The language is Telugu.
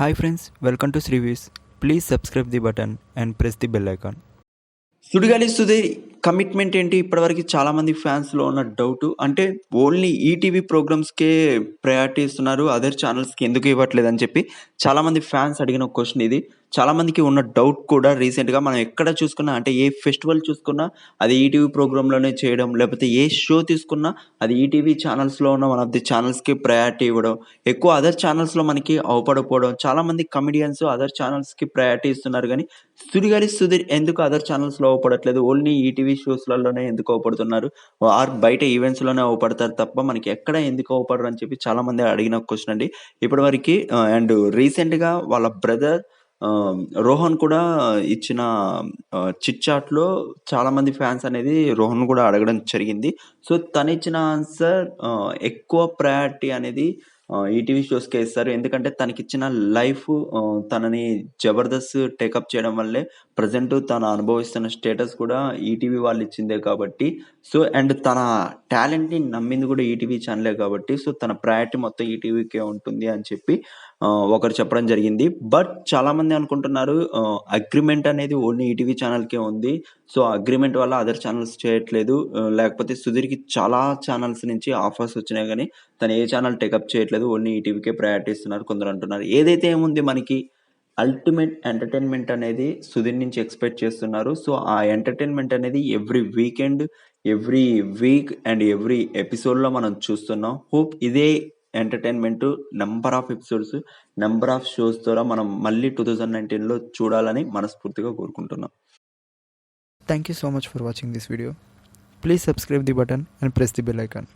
Hi friends welcome to శ్రీవీస్ please subscribe the button and press the bell icon Sudigali Sudheer commitment ఏంటి? ఇప్పటివరకు చాలామంది ఫ్యాన్స్లో ఉన్న డౌట్ అంటే ఓన్లీ ఈటీవీ ప్రోగ్రామ్స్కే ప్రయారిటీ ఇస్తున్నారు అదర్ ఛానల్స్కి ఎందుకు ఇవ్వట్లేదు అని చెప్పి చాలామంది ఫ్యాన్స్ అడిగిన క్వశ్చన్ ఇది. చాలా మందికి ఉన్న డౌట్ కూడా రీసెంట్గా మనం ఎక్కడ చూసుకున్నా అంటే ఏ ఫెస్టివల్ చూసుకున్నా అది ఈటీవీ ప్రోగ్రాంలోనే చేయడం లేకపోతే ఏ షో తీసుకున్నా అది ఈటీవీ ఛానల్స్లో ఉన్న వన్ ఆఫ్ ది ఛానల్స్కి ప్రయారిటీ ఇవ్వడం ఎక్కువ అదర్ ఛానల్స్లో మనకి అవపడకపోవడం. చాలా మంది అదర్ ఛానల్స్కి ప్రయారిటీ ఇస్తున్నారు కానీ సుధిగారి సుధీర్ ఎందుకు అదర్ ఛానల్స్లో అవపడట్లేదు? ఓన్లీ ఈటీవీ షోస్లలోనే ఎందుకు అవపడుతున్నారు? ఆర్ బయట ఈవెంట్స్లోనే అవపడతారు తప్ప మనకి ఎక్కడ ఎందుకు అవపడరు అని చెప్పి చాలా మంది అడిగిన క్వశ్చన్ అండి. ఇప్పటి వరకు అండ్ uh, రీసెంట్గా వాళ్ళ బ్రదర్ రోహన్ కూడా ఇచ్చిన చిట్ చాట్లో చాలా మంది ఫ్యాన్స్ అనేది రోహన్ కూడా అడగడం జరిగింది. సో తను ఇచ్చిన ఆన్సర్ ఎక్కువ ప్రయారిటీ అనేది ఈటీవీ షోస్కే ఇస్తారు. ఎందుకంటే తనకిచ్చిన లైఫ్ తనని జబర్దస్త్ టేకప్ చేయడం వల్లే ప్రజెంట్ తను అనుభవిస్తున్న స్టేటస్ కూడా ఈటీవీ వాళ్ళు ఇచ్చిందే కాబట్టి. సో అండ్ తన టాలెంట్ని నమ్మింది కూడా ఈటీవీ ఛానలే కాబట్టి. సో తన ప్రయారిటీ మొత్తం ఈటీవీకే ఉంటుంది అని చెప్పి ఒకరు చెప్పడం జరిగింది. బట్ చాలామంది అనుకుంటున్నారు అగ్రిమెంట్ అనేది ఓన్లీ ఈటీవీ ఛానల్కే ఉంది. సో అగ్రిమెంట్ వల్ల అదర్ ఛానల్స్ చేయట్లేదు. లేకపోతే సుధీర్కి చాలా ఛానల్స్ నుంచి ఆఫర్స్ వచ్చినాయి కానీ తను ఏ ఛానల్ టేకప్ చేయట్లేదు. ఓన్లీ ఈటీవీకే ప్రయారిటీ ఇస్తున్నారు కొందరు అంటున్నారు. ఏదైతే ఏముంది మనకి అల్టిమేట్ ఎంటర్టైన్మెంట్ అనేది సుధీర్ నుంచి ఎక్స్పెక్ట్ చేస్తున్నారు. సో ఆ ఎంటర్టైన్మెంట్ అనేది every weekend every week and every ఎపిసోడ్లో మనం చూస్తున్నాం. హోప్ ఇదే entertainment number of episodes number of shows ద్వారా మనం మళ్ళీ టూ థౌజండ్ నైన్టీన్లో చూడాలని మనస్ఫూర్తిగా కోరుకుంటున్నాం. Thank you so much for watching this video please subscribe the button and press the bell icon